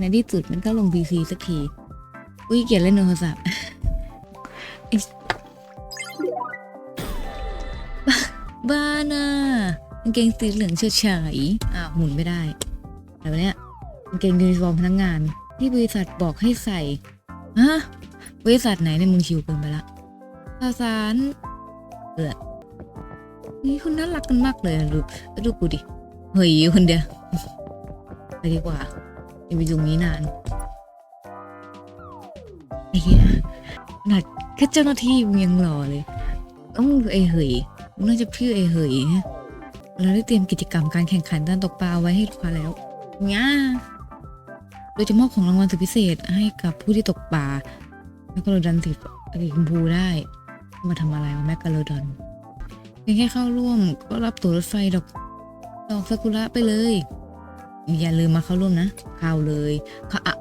ในที่สุดมันก็ลง PC สักที อุ้ยเกลียดเล่นโทรศัพท์บ้าบ้าน่ะกางเกงสีเหลืองเฉยเฉยๆอ้าวหมุนไม่ได้แต่วันเนี้ยกางเกงยูนิฟอร์มพนักงาน ที่บริษัทบอกให้ใส่ฮะบริษัทไหนเนี่ยมึงชิวเกินไปละข่าวสารเออนี่คุณน่ารักกันมากเลยดูดูกูดิเฮ้ยคนเดียว ไปดีกว่าอย่าไปอยู่งนี้นานไอ้เหี้ยขนาดแค่เจ้าหน้าที่ยังหล่อเลยต้องมึงคือไอ้เหยมึงน่าจะชื่อไอ้เหยเราได้เตรียมกิจกรรมการแข่งขันการตกปลาไว้ให้ลูกค้าแล้วง่าโดยจะมอบของรางวัลสุดพิเศษให้กับผู้ที่ตกปลาแมกกาโลดอนสีสีชมพูได้ มาทำอะไรวะแมกกาโลดอนเพียงแค่เข้าร่วมก็รับตั๋วรถไฟดอกดอกซากุระไปเลย อย่าลืมมาเข้าร่วมนะ เข้าเลยค่ะอะ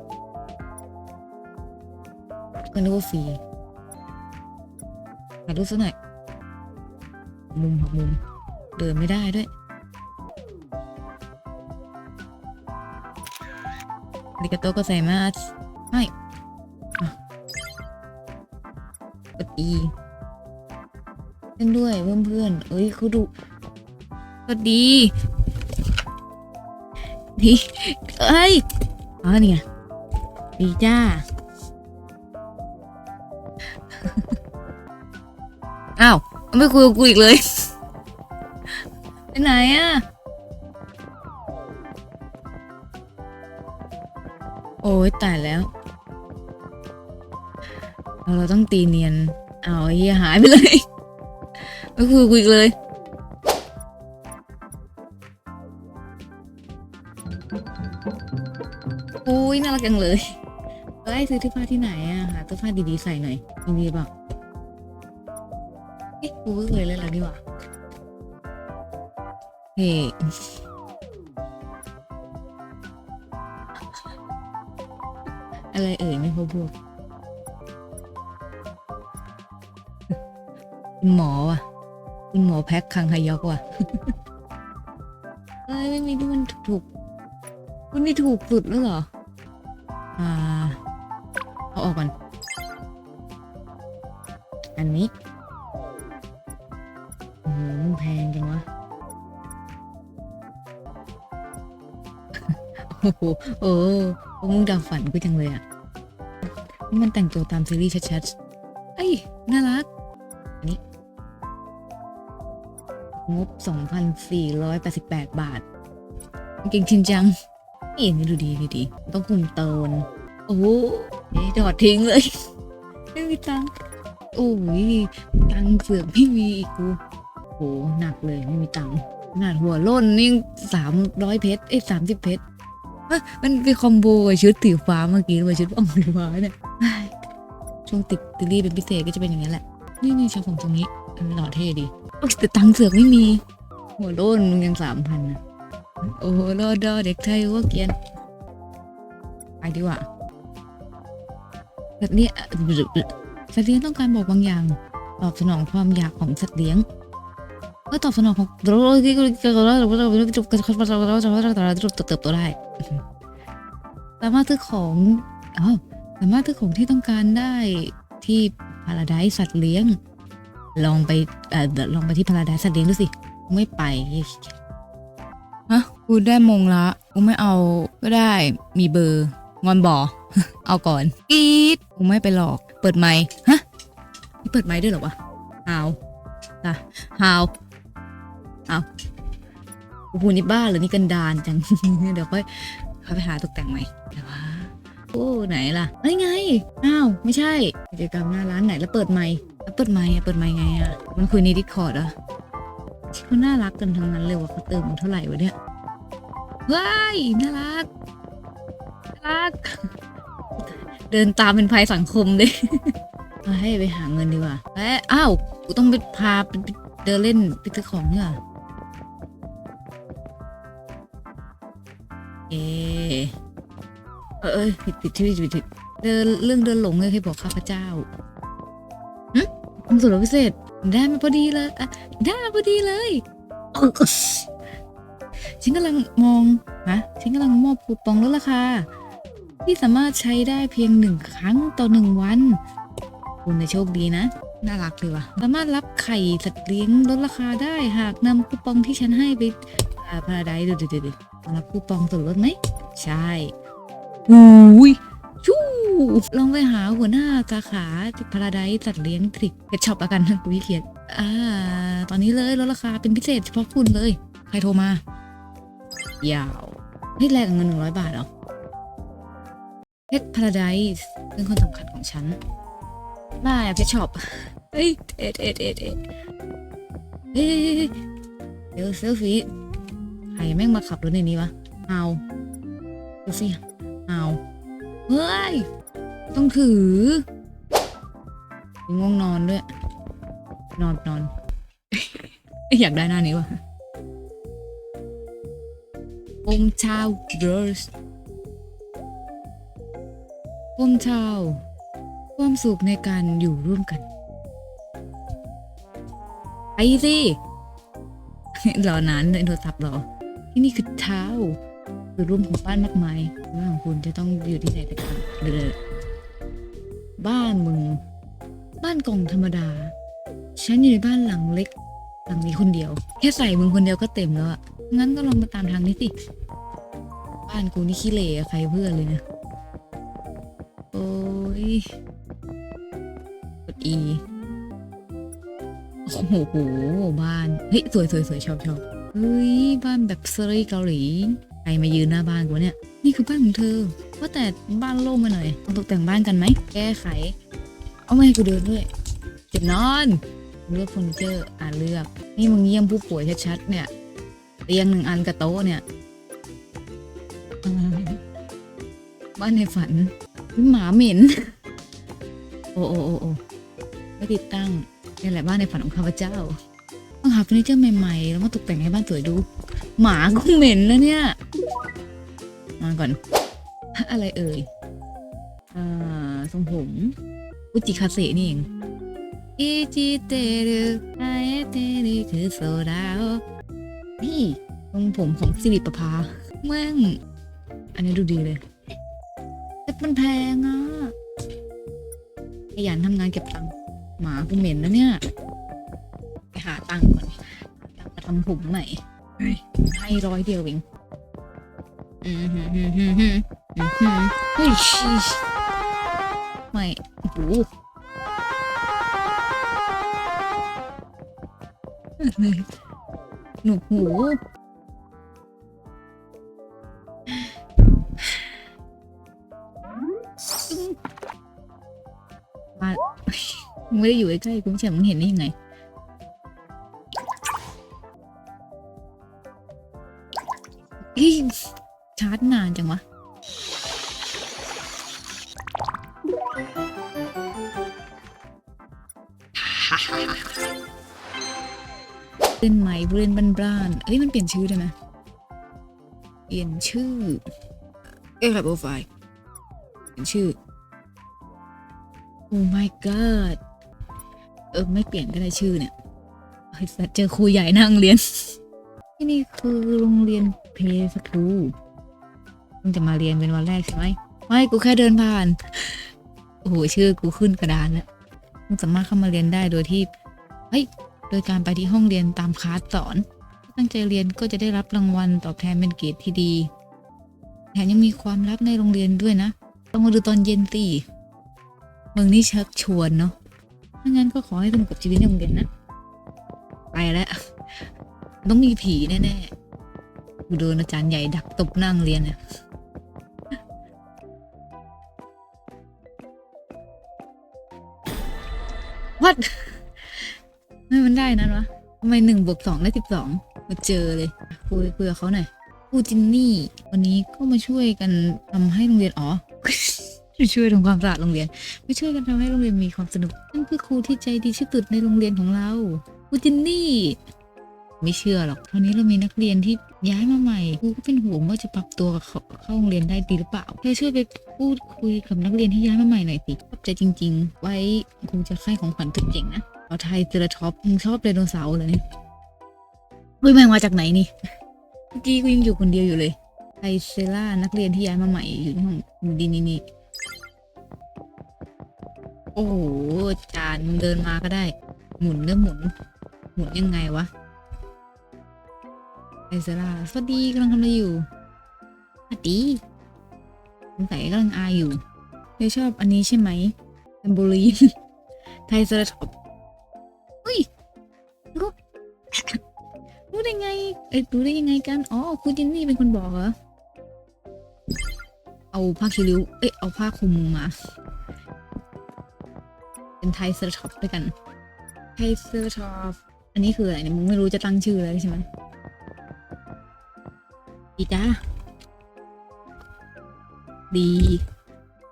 ก็นึกว่าฟรีถ่ายรูปสักหน่อย มุมหักมุม เดินไม่ได้ด้วยอาริกาโตก็ใส่มาสไม่อะกดอีเล่นด้วยเพื่อนเพื่อนๆเอ้ยเขาดู ก็ดี ดีเอ้ยอ๋อเนี่ยดีจ้าอ้าวไม่คุยกับกูอีกเลย ไปไหนอะโอ้ยตายแล้ว เราต้องตีเนียน เอาเฮียหายไปเลย ไม่คุยกับกูอีกเลย น่ารักจังเลยเอ้ยซื้อเสื้อผ้าที่ไหนอะหาเสื้อผ้าดีๆใส่หน่อยมีดีเปล่าเอ๊ะกูก็เคยเล่นแล้วนี่หว่าเฮ้อะไรเอ่ยไม่พบพวกคุณหมอว่ะคุณหมอแพ็คคังฮยอกว่ะเอ้ยไม่มีที่มันถูกๆคุณนี่ถูกสุดแล้วเหรอ อ่าเอาออกก่อนอันนี้อืมแพงจังวะ โอ้โหโอ้มึงดับฝันกูจังเลยอะ นี่มันแต่งตัวตามซีรีส์ชัดๆเอ้ย น่ารัก อันนี้ งบ 2,488 บาท เก่งจริงจัง นี่นี่ดูดีดูดี ต้องคุมโตนโอ้โหดอดทิ้งเลย ไม่มีตังค์โอ้ยตังค์เสือกไม่มีอีกกูโหหนักเลยไม่มีตังค์ขนาดหัวล้นนี่สามร้อยเพชรเอ้สามสิบเพชรมันเป็นคอมโบกับชุดสีฟ้าเมื่อกี้กับชุดอ่องสีฟ้าเนี่ยช่วงติดติลี่เป็นพิเศษก็จะเป็นอย่างนี้แหละ นี่นี่ชอบผมตรงนี้มันหล่อเท่ดีแต่ตังค์เสือกไม่มี หัวโล้นมึงยังสามพันนะ โอ้โหรอดอเด็กไทยว่าเกียนไปดีกว่าสัตว์เลี้ยงสัตว์เลี้ยงต้องการบอกบางอย่าง ตอบสนองความอยากของสัตว์เลี้ยงเมื่อตอบสนองของเติบโตได้สามารถซื้อของอ๋อสามารถซื้อของที่ต้องการได้ที่พาราไดสัตว์เลี้ยง ลองไปเอ่อลองไปที่พาราไดสัตว์เลี้ยงดูสิ ไม่ไปฮะ กูได้มงละกูไม่เอาก็ได้มีเบอร์งอนบอเอาก่อนกรีดกูไม่ไปหลอก เปิดไมค์ฮะนี่เปิดไมค์ด้วยเหรอวะฮาวจ้ะฮาวฮาวกูพูดนี่บ้าเหรือนี่กันดานจัง เดี๋ยวค่อยเข้าไปหาตกแต่งใหม่เดี๋ยวว่าโอ้ไหนล่ะเอ้ยไงอ้าวไม่ใช่กิจกรรมหน้าร้านไหนแล้วเปิดไมค์แล้วเปิดไมค์อะเปิดไมค์ไงอะมันคุยในดิสคอร์ดอะเขาน่ารักกันทั้งนั้นเลยว่าเขาเติมเท่าไหร่วะเนี่ย เฮ้ยน่ารักน่ารัก เดินตามเป็นภัยสังคมเลยเอาให้ไปหาเงินดีกว่าเอ้ยอ้าวกูต้องไปพาไปเดินเล่นไปซื้อของเนี่ยเอเออเอยผิดผิดที่ผิดผิดเดินเรื่องเดินหลงเลยให้บอกข้าพเจ้าหึคำสุดพิเศษได้มาพอดีเลยอะได้มาพอดีเลย ฉันกำลังมองฮะฉันกำลังมอบคูปองลดราคาที่สามารถใช้ได้เพียงหนึ่งครั้งต่อหนึ่งวัน คุณในโชคดีนะ น่ารักเลยว่ะ สามารถรับไข่สัตว์เลี้ยงลดราคาได้หากนำคูปองที่ฉันให้ไปอ่าพาราไดเดี๋ยวเดี๋ยวเดี๋ยวรับคูปองส่วนลดไหม ใช่อุ้ยชู้ลองไปหาหัวหน้าสาขาพาราไดสัตว์เลี้ยงทริกเพชช็อปแล้วกันกูขี้เกียจอ่า ตอนนี้เลยลดราคาเป็นพิเศษเฉพาะคุณเลย ใครโทรมา ยาวนี่แลกกับเงินหนึ่งร้อยบาทเหรอเพชรพาราไดส์เป็นคนสำคัญของฉันบ้าอะเพชรช็อปเฮ้ยเอ็ดเอ็ดเอ็ดเอ็ดเฮ้ยเดี๋ยวเซลฟี่ใครแม่งมาขับรถในนี้วะเอาเซลฟี่เอาเฮ้ย ต้องถือง่วงนอนด้วย นอนนอนอยากได้หน้านี้วะ องค์ชาวเบิร์สพวมชาวความสุขในการอยู่ร่วมกันไปสิรอนานในโทรศัพท์รอ ที่นี่คือเท้าคือร่วมของบ้านมากมายบ้านของคุณจะต้องอยู่ที่ไหนแต่กันเดอบ้านมึง บ้านกล่องธรรมดา ฉันอยู่ในบ้านหลังเล็ก หลังนี้คนเดียว แค่ใส่มึงคนเดียวก็เต็มแล้วอะ งั้นก็ลองมาตามทางนี้สิ บ้านกูนี่ขี้เหร่ใครเพื่อนเลยนะ โอ้ย กด E โอ้โห บ้าน เฮ้ย สวยสวยสวยชอบชอบเฮ้ย บ้านแบบซีรีส์เกาหลี ใครมายืนหน้าบ้านกูเนี่ย นี่คือบ้านของเธอ ว่าแต่บ้านโล่งมาหน่อยต้องตกแต่งบ้านกันไหม แก้ไข เอาไม่ให้กูเดินด้วยเจ็บนอน เลือกเฟอร์นิเจอร์ อ่านเลือก นี่มึงเยี่ยมผู้ป่วยชัดๆเนี่ย เตียงหนึ่งอันกับโต๊ะเนี่ยบ้านในฝันหมาเหม็น โอ้โอ้โอ้โอ้ไม่ติดตั้งนี่แหละบ้านในฝันของข้าพเจ้า ต้องหาเฟอร์นิเจอร์ใหม่ๆ แล้วมาตกแต่งให้บ้านสวยดู หมาก็เหม็นแล้วเนี่ยนอนก่อน อะไรเอ่ยอ่าทรงผมอุจิคาเซนี่เองอิจิเตรุไอเตริคือโซดาโอ นี่ทรงผมของสิริประภาแม่งอันนี้ดูดีเลยแต่มันแพงอะขยันทำงานเก็บตังค์หมากูเหม็นแล้วเนี่ยไปหาตังค์ก่อนอยากมาทำผมใหม่ให้ร้อยเดียวเองอืมฮึฮึฮึฮึอืมฮึเฮ้ยไม่โอ้โหอะไร หนูหูมาไม่ได้อยู่ใกล้ๆกูไม่ใช่มึงเห็นได้ยังไง เล่นใหม่ผู้เล่นบ้านๆเอ้ยมันเปลี่ยนชื่อได้ไหมเปลี่ยนชื่อเอ้ยครับโปรไฟล์เปลี่ยนชื่อ โอ้ my god เออไม่เปลี่ยนก็ได้ชื่อเนี่ยเจอครูใหญ่นั่งเรียน ที่นี่คือโรงเรียนเพสคูมึงจะมาเรียนเป็นวันแรกใช่ไหมไม่กูแค่เดินผ่าน โอ้โหชื่อกูขึ้นกระดานแล้วมึงสามารถเข้ามาเรียนได้โดยที่เฮ้ย โดยการไปที่ห้องเรียนตามคลาสสอน ตั้งใจเรียนก็จะได้รับรางวัลตอบแทนเป็นเกียรดที่ดี แถมยังมีความลับในโรงเรียนด้วยนะต้องมาดูตอนเย็นตีมึงนี่เชักชวนเนาะถ้างั้นก็ขอให้สนุกกับชีวิตในโรงเรียนนะ ไปแล้วต้องมีผีแน่ๆกูโดนอาจารย์ใหญ่ดักตบนั่งเรียนเนี่ยวัด ไม่นได้นั้นวะทำไมหนึ่งบวกสองได้สิบสองมาเจอเลยคุยคุยกับเขาหน่อยครูจินนี่ วันนี้ก็มาช่วยกันทำให้โรงเรียนอ๋อช่วยทำความสะอาดโรงเรียนมาช่วยกันทำให้โรงเรียนมีความสนุกนั่นคือครูที่ใจดีที่สุดในโรงเรียนของเราครูจินนี่ ไม่เชื่อหรอกตอนนี้เรามีนักเรียนที่ย้ายมาใหม่ครูก็เป็นห่วงว่าจะปรับตัวกับเขาเข้าโรงเรียนได้ดีหรือเปล่าเธอช่วยไปพูดคุยกับนักเรียนที่ย้ายมาใหม่หน่อยสิขอบใจจริง ๆ ไว้ครูจะให้ของขวัญสุดเจ๋งนะ เอาไทยเซราท็อปมึงชอบไดโนเสาร์เหรอเนี่ยเฮ้ยแมงมาจากไหนนี่มื่อกี้กูยังอยู่คนเดียวอยู่เลยไทเซล่านักเรียนที่ย้ายมาใหม่อยู่ในห้องดีนี่นี่โอ้โหจานมึงเดินมาก็ได้ หมุนเริ่มหมุน หมุนยังไงวะไทเซล่าสวัสดีกำลังทำอะไรอยู่สวัสดีสงสัยกำลังอายอยู่เธอชอบอันนี้ใช่ไหมแอมโบลีนไทเซราทอป อ้ยรู้ได้ยังไงกัน อ๋อ คุณจินนี่เป็นคนบอกเหรอ เอาผ้าคีริ้ว เอ้ยเอาผ้าคลุมมา เป็นไทเซอร์ท็อปด้วยกัน ไทเซอร์ท็อป อันนี้คืออะไรเนี่ย มึงไม่รู้จะตั้งชื่ออะไรใช่ไหมดีจ้า ดี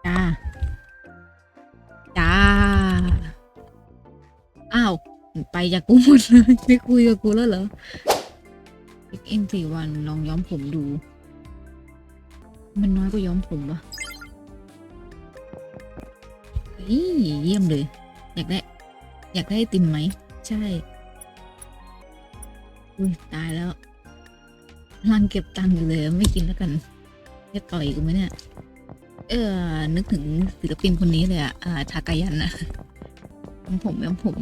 จ้า จ้า อ้าว ไปจากกูหมดเลย ไม่คุยกับกูแล้วเหรอ อีกเอ็นสี่วันลองย้อมผมดู มันน้อยกว่าย้อมผมปะเฮ้ยเยี่ยมเลย อยากได้ อยากได้ติมไหม ใช่ อุ้ย ตายแล้วรังเก็บตังค์อยู่เลย ไม่กินแล้วกันจะต่อยกูไหมเนี่ย เออ นึกถึงศิลปินคนนี้เลยอะอ่าทากายันอะย้อมผมย้อมผม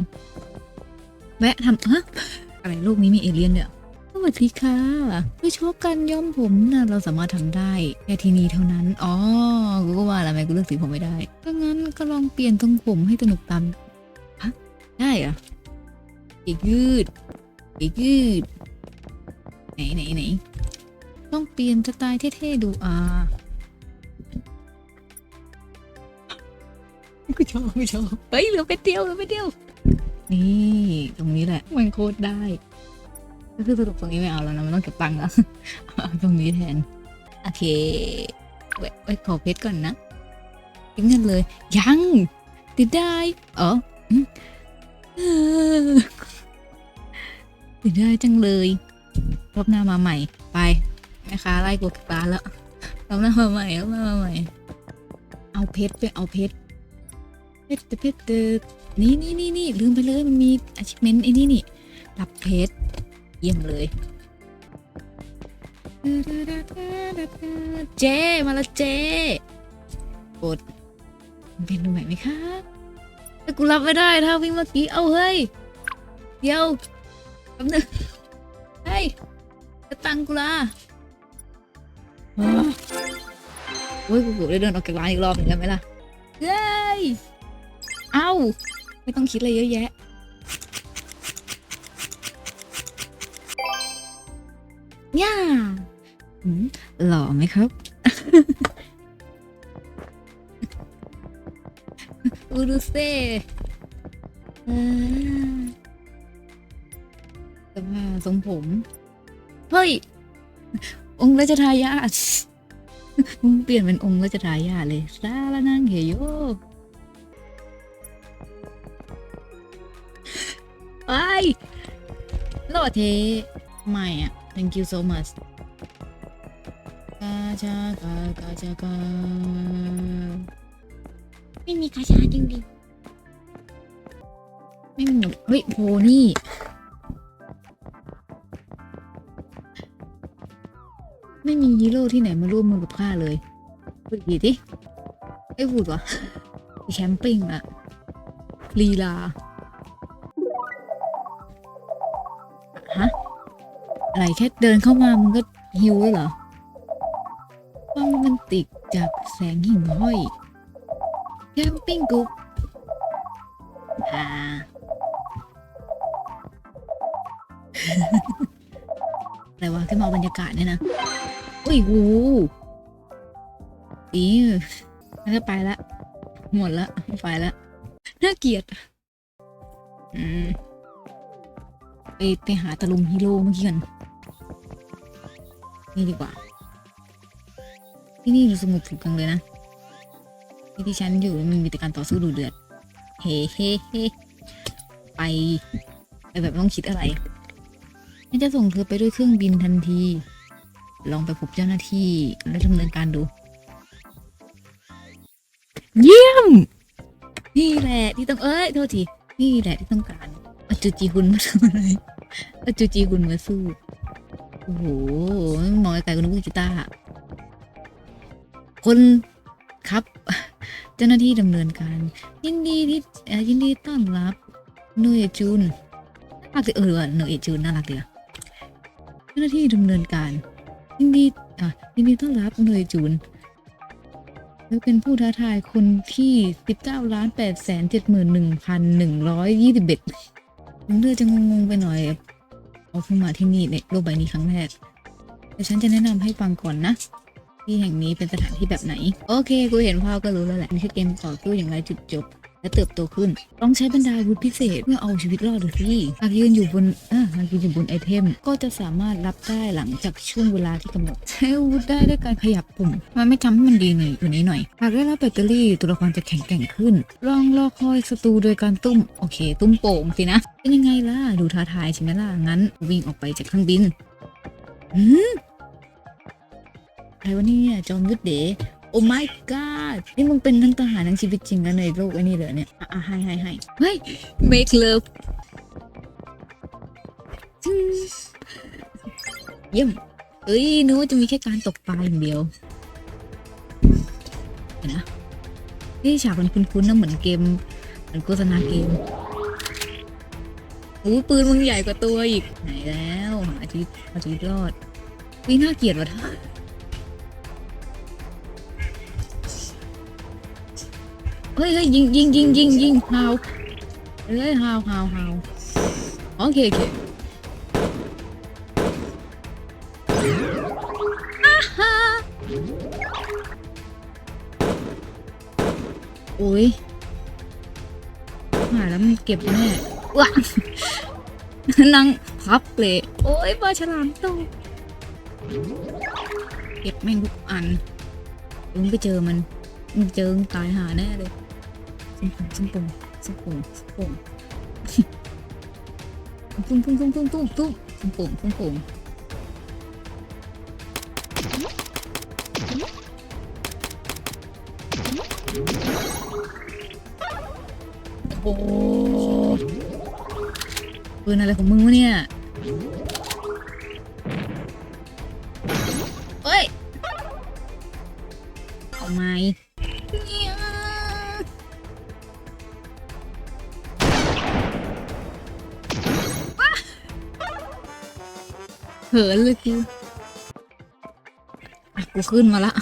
แวะทำฮะอะไรโลกนี้มีเอเลี่ยนเนี่ย วัสดีค่ะคือชอบการย้อมผมนะเราสามารถทำได้แค่ที่นี่เท่านั้น อ๋อ กูก็ว่าแล้วไมกูเลือกสีผมไม่ได้ถ้างั้นก็ลองเปลี่ยนทรงผมให้สนุกตามฮะได้เหรอะอีกยืดอีกยืด ไหนไหนไหนต้องเปลี่ยนสไตล์เท่ๆดูอ่ากูชอบกูชอบเฮ้ยเหลือไปเดียวเหลือไปเดียว นี่ ตรงนี้แหละมันโคตรได้ ก็คือสรุปตรงนี้ไม่เอาแล้วนะมันต้องเก็บตังค์แล้วเอาตรงนี้แทน โอเคไว้ไว้ขอเพชรก่อนนะทิ้งเงินเลย ยังติดได้เออติดได้จังเลยรอบหน้ามาใหม่ไปแม่ค้าไล่กูกลับบ้าแล้วรอบหน้ามาใหม่รอบหน้ามาใหม่ เอาเพชรไปเอาเพชรเพชรเพชรเพชรนี่นี่นี่นี่ลืมไปเลยมันมี achievement ไอ้นี่นี่รับเพชร เยี่ยมเลย เจมาแล้วเจกดเป็นตรงไหนไหมคะแต่กูรับไม่ได้ถ้าวิ่งเมื่อกี้เอาเฮ้ย เดี๋ยวแป๊บนึงเฮ้ยจะตังกูละอ้าวโอ้ยกูกือบได้เดินออกจากร้านอีกรอบหนึ่งแล้วไหมล่ะเฮ้ยเอ้า ไม่ต้องคิดอะไรเยอะแยะ ย่าหืมหล่อไหมครับอูดูเซ่เออสภาทรงผม เฮ้ย องค์ราชทายาทมึงเปลี่ยนเป็นองค์ราชทายาทเลยซาลานังเฮโยไอ้โลเท ไม่อะ thank you so much กาจากากาจากาไม่มีกาชาจริงดิไม่มีหนูเฮ้ยโพนี่ไม่มีฮีโร่ที่ไหนมาร่วมมือกับข้าเลยพูดอีทีดิไม่พูดวะแคมปิ้งอะลีลา อะไรแค่เดินเข้ามามึงก็หิวแล้วเหรอความโรแมนติกจากแสงหิ่งห้อยแคมปิ้งกรุ๊ปอ่าอะไรวะขึ้นมาเอาบรรยากาศเนี่ยนะ อุ้ยหูอีมันก็ไปละ หมดละไม่ไปละน่าเกลียด อืมไปไปหาตะลุมฮีโร่เมื่อกี้กัน นี่ดีกว่า ที่นี่ดูสงบสุขจังเลยนะ ที่ที่ฉันอยู่มันมีแต่การต่อสู้ดูเดือด เฮ้เฮ้เฮ้ไปไปแบบไม่ต้องคิดอะไรฉันจะส่งเธอไปด้วยเครื่องบินทันที ลองไปพบเจ้าหน้าที่แล้วดำเนินการดู เยี่ยม นี่แหละที่ต้องเอ้ยโทษที นี่แหละที่ต้องการอาจูจีคุณมาทำอะไรอาจูจีคุณมาสู้ โอ้โหมองไกลๆก็นึกว่ากีตาร์คนครับ เจ้าหน้าที่ดำเนินการ ยินดีที่เอ่อยินดีต้อนรับหน่วยจูนน่ารักดีเออว่ะหน่วยจูนน่ารักดีอะเจ้าหน้าที่ดำเนินการ ยินดีอะยินดีต้อนรับหน่วยจูนแล้วเป็นผู้ท้าทายคนที่19ล้าน8แสน7หมื่น1,121ถึงเลือจะงงๆไปหน่อย เอาเพิ่งมาที่นี่ในโลกใบนี้ครั้งแรกแต่ฉันจะแนะนำให้ฟังก่อนนะ ที่แห่งนี้เป็นสถานที่แบบไหน โอเค กูเห็นภาพก็รู้แล้วแหละนี่คือเกมต่อสู้อย่างไรจุดจบ และเติบโตขึ้น ต้องใช้บรรดาวุธพิเศษเพื่อเอาชีวิตรอดหรือสิหากยืนอยู่บนอ่าหากยืนอยู่บนไอเทม ก็จะสามารถรับได้หลังจากช่วงเวลาที่กำหนดใช้อาวุธได้ด้วยการขยับปุ่ม มันไม่ทำให้มันดีหน่อยกว่านี้หน่อย หากได้รับแบตเตอรี่ตัวละครจะแข็งแกร่งขึ้น ลองรอคอยศัตรูโดยการตุ้มโอเค ตุ้มโป่งสินะ เป็นยังไงล่ะดูท้าทายใช่ไหมล่ะงั้น วิ่งออกไปจากเครื่องบินหืมใครวะเนี่ยจอมยุทธเด๋ โอ้ my god นี่มึงเป็นทั้งทหารทั้งชีวิตจริงแล้วในโลกไอ้นี่เลยเนี่ย อะให้ให้ให้เฮ้ย make love เยี่ยมเอ้ยนึกว่าจะมีแค่การตกปลาอย่างเดียวเห็นนะนี่ฉากมันคุ้นๆนะเหมือนเกม เหมือนโฆษณาเกมอู้ปืนมึงใหญ่กว่าตัวอีก ไหนแล้วหาชีวิตหาชีวิตรอดวิน่าเกลียดว่ะท่า เฮ้ยเฮ้ยยิงยิงยิงยิงยิงฮาวเอ้ยฮาวฮาวฮาวโอเคโอเคอ่าฮะโอ้ยหาแล้วมันเก็บแน่ว้านั่งพับเลยโอ้ยปลาฉลามโตเก็บแม่งทุกอันมึงไปเจอมันมึงเจอมึงตายหาแน่เลย ส้มปงส้มปงส้มปงส้มปงตุ้มตุ้มตุ้มตุ้มตุ้มตุ้มส้มปงส้มปงโอ้ปืนอะไรของมึงวะเนี่ย หินเลยกูอะกูขึ้นมาละ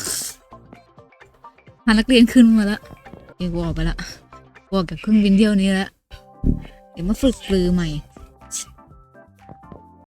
พานักเรียนขึ้นมาละเดี๋ยวกูออกไปละกูออกจากเครื่องบินเที่ยวนี้ละเดี๋ยวมาฝึกปลือใหม่